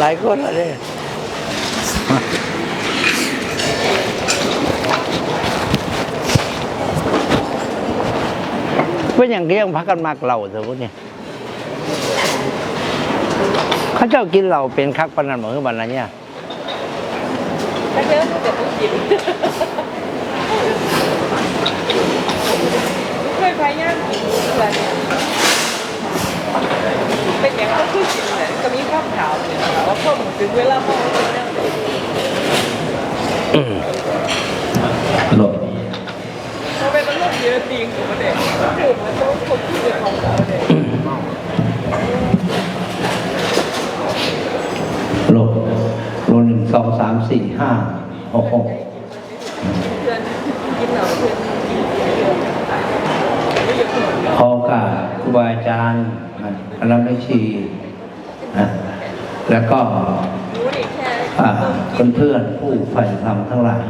หลายคนแล้วเนี่ยเป็นอย่างที่ยงพักกันมากเราเถอะพวกนี้เขาเจ้ากินเหล้าเป็นคักปนันเหมือนวันนั้นเนี่ยถ้าเจอแต่ต้องกินเคยพยายามกินเพื่อนเนี่ยเป็นอย่างก็คือกินเนี่ยก็มีข้าวขาว เนี่ยว่าถึงเวลาพอกินแล้วเนี่ยหลบพอไปมันลงเยอะจริงของมันเนี่ยกลุ่มมันต้องคนที่เป็นของเขาเนี่ยหลบโลหนึ่งสองสามสี่ห้าหกหกพอกาเพื่อนกินอะไม่เยอะคนเดียวขอโอกาสครูบาอาจารย์คณะแม่ชีนะ แล้วก็รู้นี่แค่อ่าเพื่อนผู้ใฝ่ธรรมทั้งหลาย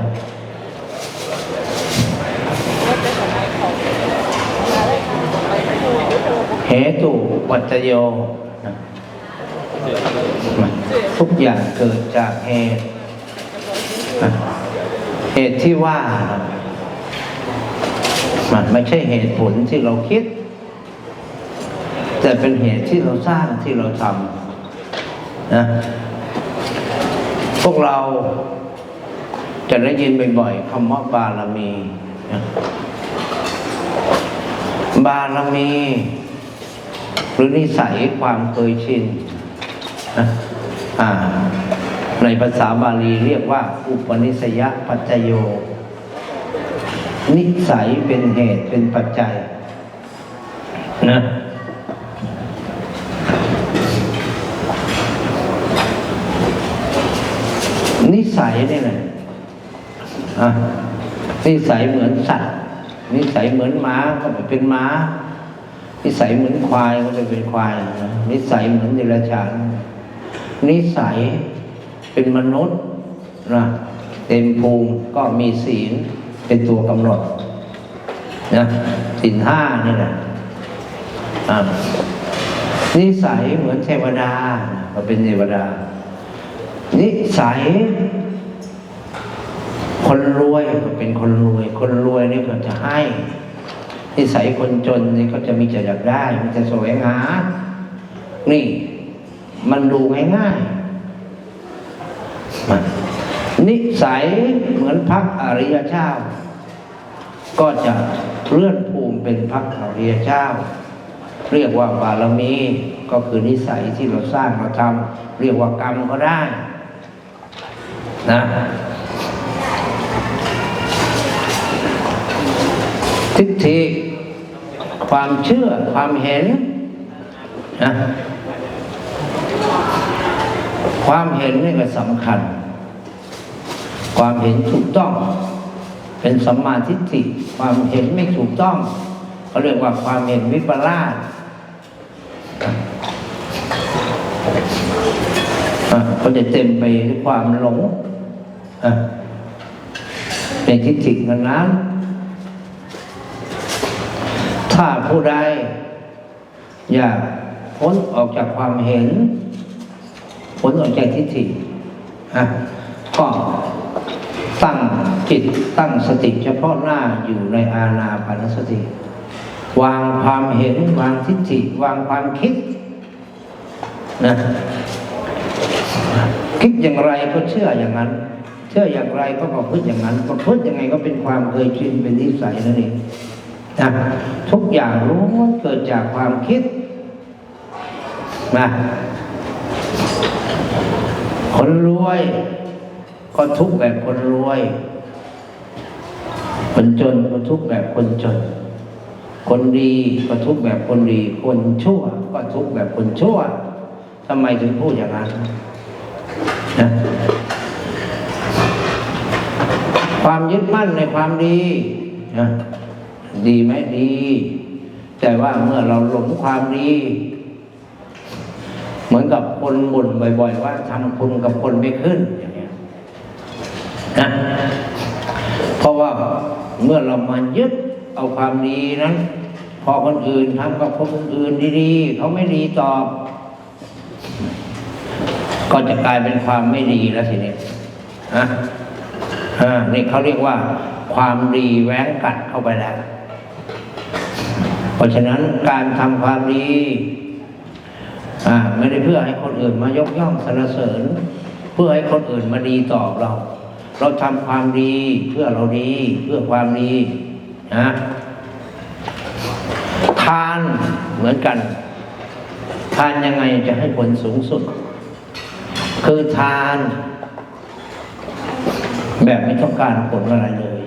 เหตุปัจจโย ทุกอย่างเกิดจากเหตุ เหตุที่ว่า มันไม่ใช่เหตุผลที่เราคิด แต่เป็นเหตุที่เราสร้างที่เราทำ นะพวกเราจะได้ยินบ่อยๆคำว่าบารมีนะบารมี หรือนิสัยความเคยชินนะในภาษาบาลีเรียกว่า อุปนิสัยปัจจโย นิสัยเป็นเหตุเป็นปัจจัยนะ นิ สัยนี่แหละอะนิสัยเหมือนสัตว์ นิสัยเหมือนม้าก็ไปเป็นม้า นิสัยเหมือนควายก็จะเป็นควาย นิสัยเหมือนเดรัจฉาน นิสัยเป็นมนุษย์นะเต็มภูมิก็มีศีลเป็นตัวกำหนดนะศีลห้านี่แหละอะนิสัยเหมือนเทวดาก็เป็นเทวดา นิสัย คนรวยก็เป็นคนรวย คนรวยนี่ก็จะให้นิสัยคนจนนี่ก็จะมีจะอยากได้มันจะสวงหานี่ มันดูง่ายๆมันนิสัยเหมือนพักอริยเจ้า ก็จะเลื่อนภูมิเป็นพักอริยเจ้า เรียกว่าบารมีก็คือนิสัยที่เราสร้างเราทำเรียกว่ากรรมก็ได้ นะ ทิฏฐิความเชื่อความเห็นนะความเห็นนี่ก็สำคัญ ความเห็นถูกต้อง เป็นสัมมาทิฏฐิความเห็นไม่ถูกต้องเขาเรียกว่าความเห็นวิปลาสอะก็จะเต็มไปด้วยความหลงเป็นทิฏฐินั้นนั้น ถ้าผู้ใดอยากพ้นออกจากความเห็นพ้นออกจากทิฏฐิอะก็ตั้งจิตตั้งสติเฉพาะหน้าอยู่ในอาณาปานสติ วางความเห็นวางทิฏฐิวางความคิดนะคิดอย่างไรก็เชื่ออย่างนั้น เชื่ออย่างไรก็ประพฤติอย่างนั้นประพฤติยังไงก็เป็นความเคยชินเป็นนิสัยนั่นเอง นะทุกอย่างรู้วนเกิดจากความคิดนะคนรวย ก็ทุกแบบคนรวย คนจนก็ทุกแบบคนจน คนดีก็ทุกแบบคนดี คนชั่ว ก็ทุกแบบคนชั่วทำไมถึงพูดอย่างนั้นนะความยึดมั่นในความดีนะ ดีไหมดี แต่ว่าเมื่อเราหลงความดี เหมือนกับคนบ่นบ่อย ๆ ว่าทำคุณกับคนไม่ขึ้นอย่างเงี้ยนะเพราะว่าเมื่อเรามายึดเอาความดีนั้น พอคนอื่นทำกับคนอื่นดีๆเขาไม่ดีตอบ ก็จะกลายเป็นความไม่ดีแล้วทีนี้นะอ่านี่เขาเรียกว่าความดีแว้งกัดเข้าไปแล้ว เพราะฉะนั้นการทำความดีไม่ได้เพื่อให้คนอื่นมายกย่องสรรเสริญ เพื่อให้คนอื่นมาดีตอบเรา เราทำความดีเพื่อเราดีเพื่อความดีนะทานเหมือนกัน ทานยังไงจะให้ผลสูงสุด คือทาน แบบไม่ต้องการผลอะไรเลย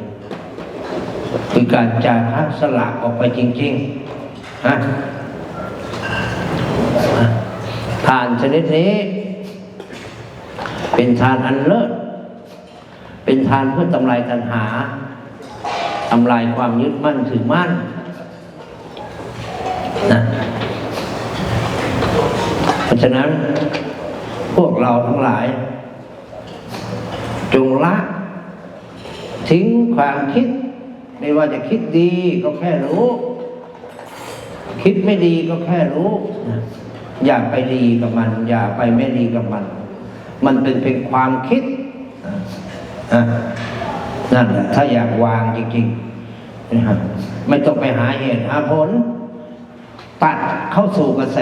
คือการจาคะสละออกไปจริงๆนะทานชนิดนี้ เป็นทานอันเลิศ เป็นทานเพื่อทำลายตัณหาทำลายความยึดมั่นถือมั่นนะเพราะฉะนั้นพวกเราทั้งหลาย จงละ ทิ้งความคิด ไม่ว่าจะคิดดีก็แค่รู้ คิดไม่ดีก็แค่รู้ อย่าไปดีกับมัน อย่าไปไม่ดีกับมัน มันเป็นเพียงความคิดอะนั่นแหละถ้าอยากวางจริงๆนะครับไม่ต้องไปหาเหตุหาผล ตัดเข้าสู่กระแส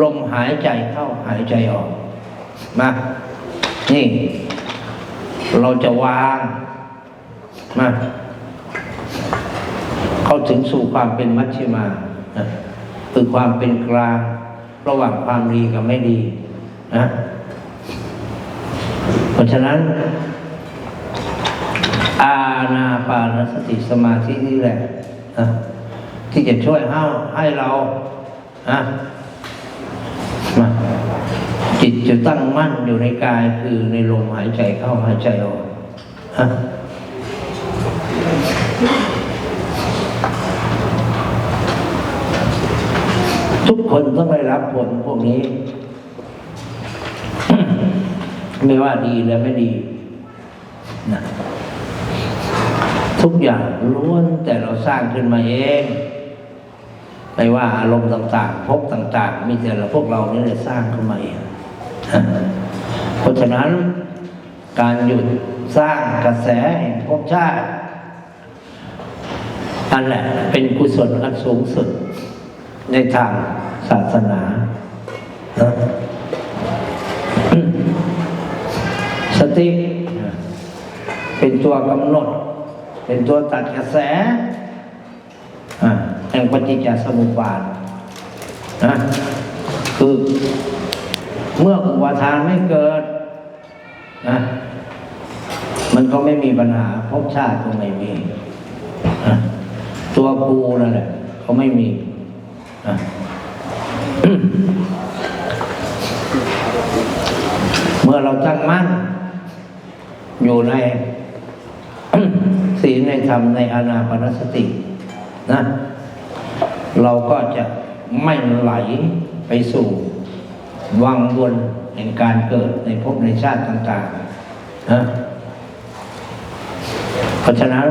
ลมหายใจเข้าหายใจออก มา นี่ เราจะวาง มาเข้าถึงสู่ความเป็นมัชฌิมาคือความเป็นกลางระหว่างความดีกับไม่ดีนะเพราะฉะนั้น อาณาปานสติสมาธินี่แหละนะที่จะช่วยให้ให้เรานะมาจิตจะตั้งมั่นอยู่ในกายคือในลมหายใจเข้าหายใจออกฮะ ทุกคนต้องได้รับผลพวกนี้ ไม่ว่าดีและไม่ดีนะทุกอย่างล้วนแต่เราสร้างขึ้นมาเองไม่ว่าอารมณ์ต่างๆภพต่าง ๆ มีแต่เราพวกเรานี่แหละสร้างขึ้นมาเองเพราะฉะนั้นการหยุดสร้างกระแสแห่งภพชาตินั่นแหละเป็นกุศลอันสูงสุด ในทางศาสนานะสติเป็นตัวกำหนด เป็นตัวตัดกระแสอะแห่งปฏิจจสมุปบาทนะคือเมื่ออุปทานไม่เกิดนะมันก็ไม่มีปัญหาภพชาติก็ไม่มีนะตัวกูนั่นแหละเขาไม่มี เมื่อเราตั้งมั่น อยู่ในศีลในธรรมในอานาปนสตินะ เราก็จะไม่ไหลไปสู่วังวนแห่งการเกิดในภพในชาติต่างๆนะเพราะฉะนั้น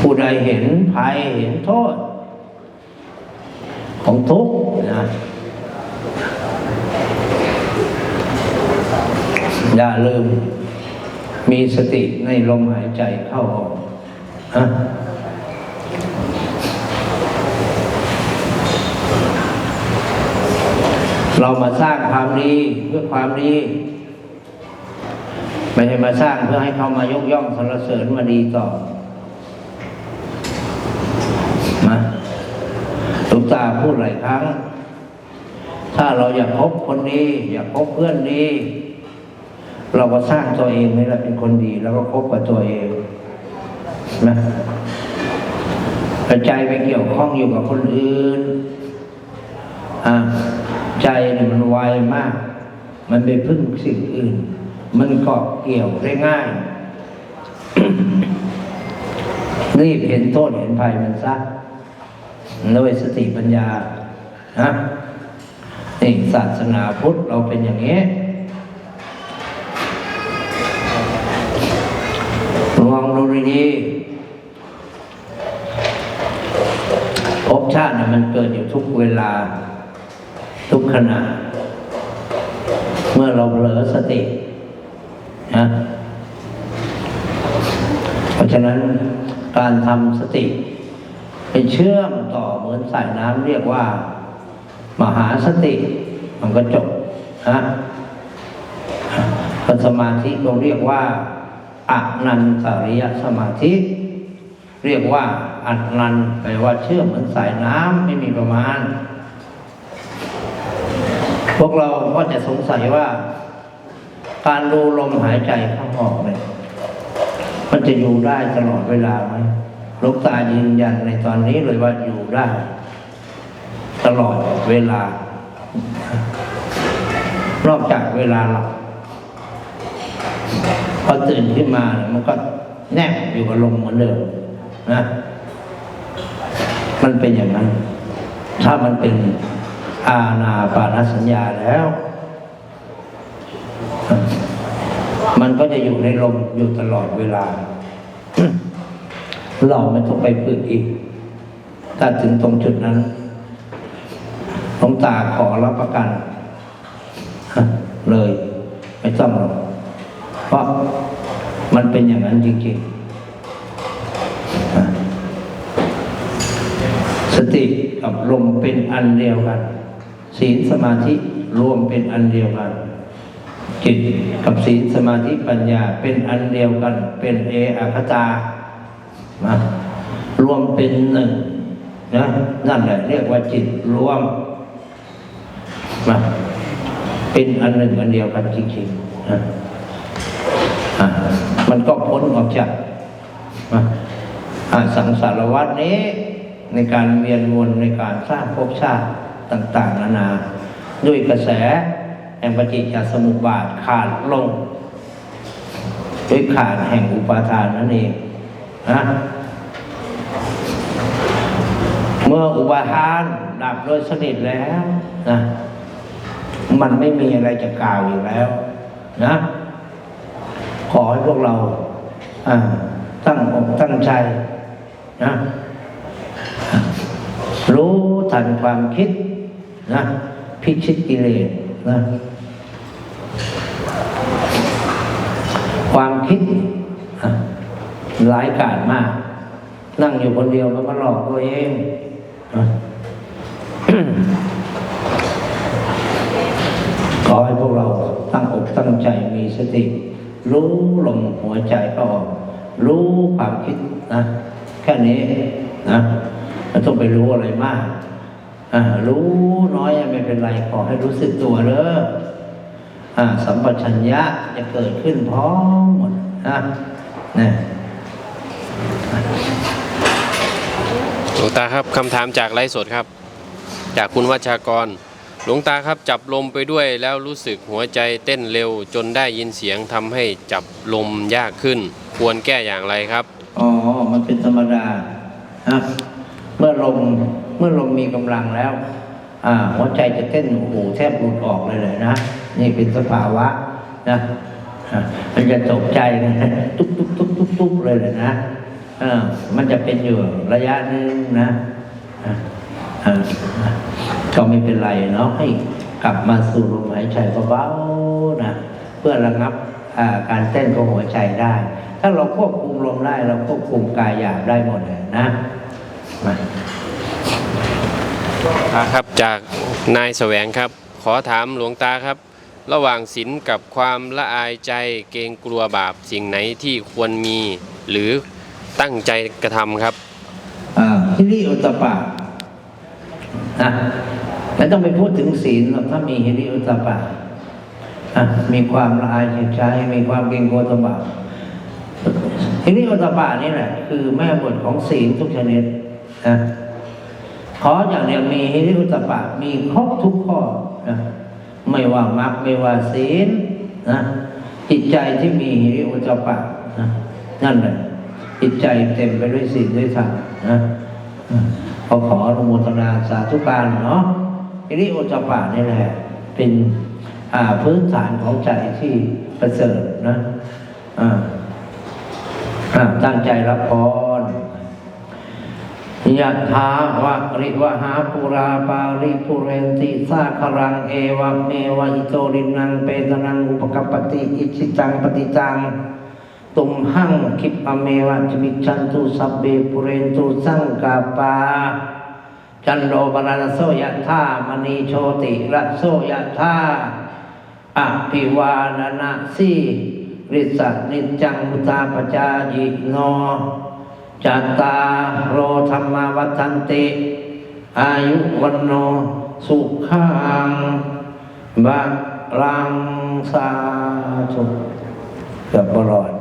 ผู้ใดเห็นภัยเห็นโทษ ของทุกข์นะอย่าลืม มีสติในลมหายใจเข้าออกฮะเรามาสร้างความดีเพื่อความดีไม่ใช่มาสร้างเพื่อให้เขามายกย่องสรรเสริญมาดีต่อ มาห ลูกตาพูดหลายครั้ง ถ้าเราอยากพบคนดีอยากพบเพื่อนดี เราก็สร้างตัวเองนี่แหละเป็นคนดีแล้วก็คบกับตัวเองนะใจไปเกี่ยวข้องอยู่กับคนอื่นอ่าใจมันไวมาก มันไปพึ่งสิ่งอื่น มันเกาะเกี่ยวได้ง่ายรีบเห็นโทษเห็นภัยมันซะ ด้วยสติปัญญานะนี่ศาสนาพุทธเราเป็นอย่างนี้ลองดูดีๆภพชาติเนี่ยมันเกิดอยู่ทุกเวลา ทุกขณะ เมื่อเราเผลอสตินะเพราะฉะนั้นการทำสติ ไปเชื่อมต่อเหมือนสายน้ำเรียกว่า มหาสติ มันก็จบนะพระสมาธิเราเรียกว่าอนันตริยสมาธิ เรียกว่าอันนันแปลว่าเชื่อมเหมือนสายน้ำไม่มีประมาณ พวกเราก็จะสงสัยว่า การดูลมหายใจเข้าออกเนี่ยมันจะอยู่ได้ตลอดเวลาไหม ลูกตายืนยันในตอนนี้เลยว่าอยู่ได้ ตลอดเวลา นอกจากเวลาหลับพอตื่นขึ้นมามันก็แนบอยู่กับลมเหมือนเดิมนะ มันเป็นอย่างนั้น ถ้ามันเป็นอาณาปานสัญญาแล้ว มันก็จะอยู่ในลมอยู่ตลอดเวลา เราไม่ต้องไปฝึกอีก ถ้าถึงตรงจุดนั้นหลวงตาขอรับประกัน เลย ไม่ต้องหรอกเพราะมันเป็นอย่างนั้นจริงๆ สติกับลมเป็นอันเดียวกัน ศีลสมาธิรวมเป็นอันเดียวกันจิตกับศีลสมาธิปัญญาเป็นอันเดียวกัน เป็นเออัคตา มารวมเป็นหนึ่งนะนั่นแหละเรียกว่าจิตรวมมาเป็นอันหนึ่งอันเดียวกันจริงๆนะอะมันก็พ้นออกจากสังสารวัฏนี้ ในการเวียนวนในการสร้างภพชาติต่าง ๆ นานา ด้วยกระแสแห่งปฏิจจสมุปบาทขาดลง ด้วยขาดแห่งอุปาทานนั่นเอง นะเมื่ออุปทานดับโดยสนิทแล้วนะมันไม่มีอะไรจะกล่าวอีกแล้ว นะ ขอให้พวกเราอ่าตั้งอกตั้งใจนะรู้ทันความคิดนะพิชิตกิเลสนะความคิด อะร้ายกาจมาก นั่งอยู่คนเดียวมันก็หลอกตัวเองขอให้พวกเราตั้งอกตั้งใจมีสติ รู้ลมหัวใจก็ออก รู้ความคิดนะแค่นี้นะไม่ต้องไปรู้อะไรมากรู้น้อยไม่เป็นไรขอให้รู้สึกตัวเด้อสัมปชัญญะจะเกิดขึ้นพร้อมหมดนะเนี่ย หลวงตาครับคำถามจากไลฟ์สดครับ จากคุณวัชากร หลวงตาครับจับลมไปด้วยแล้วรู้สึกหัวใจเต้นเร็วจนได้ยินเสียงทำให้จับลมยากขึ้น ควรแก้อย่างไรครับอ๋อมันเป็นธรรมดานะเมื่อลมเมื่อลมมีกำลังแล้วอ่าหัวใจจะเต้นโอ้โหแทบหลุดออกเลยเลยนะนี่เป็นสภาวะนะมันจะตกใจนะตุ๊บตุ๊บตุ๊บตุ๊บตุ๊บเลยเลยนะ อ่ามันจะเป็นอยู่ระยะนึงนะก็ไม่เป็นไรเนาะให้กลับมาสู่ลมหายใจเบาๆนะเพื่อระงับการเต้นของหัวใจได้ ถ้าเราควบคุมลมได้เราควบคุมกายหยาบได้หมดเลยนะมาครับจากนายแสวงครับ ขอถามหลวงตาครับ ระหว่างศีลกับความละอายใจเกรงกลัวบาปสิ่งไหนที่ควรมี หรือ ตั้งใจกระทำครับอ่าฮิริโอตปปะนะไม่ต้องไปพูดถึงศีลหรอกถ้ามีฮิริโอตปปะอะมีความละอายใจมีความเกรงกลัวต่อบาปฮิริโอตปปะนี่แหละ คือแม่บทของศีลทุกชนิดนะขออย่างเดียวมีฮิริโอตปปะ มีครบทุกข้อนะไม่ว่ามรรคไม่ว่าศีลนะจิตใจที่มีฮิริโอตปะนะนั่นแหละ จิตใจเต็มไปด้วยศีลด้วยธรรมนะขอขออนุโมทนาสาธุการเนาะทีนี้โอจปานี่แหละ เป็นพื้นฐานของใจที่ประเสริฐนะอ่าตั้งใจรับพรยะถาวะริวหาปุราปาริปุเรนติสาครังเอวเมวะอิโตรินังเปตนังอุปกปปติ อิชิตังปฏิจัง ตุมหังคิปะเมวะจมิจันตุสัพเบปุเรนตุสังกาปาจันโดปนานโสยะธามณีโชติระโสยะธาอภิวานานาสีริสะนิจจังมุตาปจายิโนจัตตาโรธรรมวัฏันติ อายุวันโนสุขังบะรังสาธุเกือบบรอด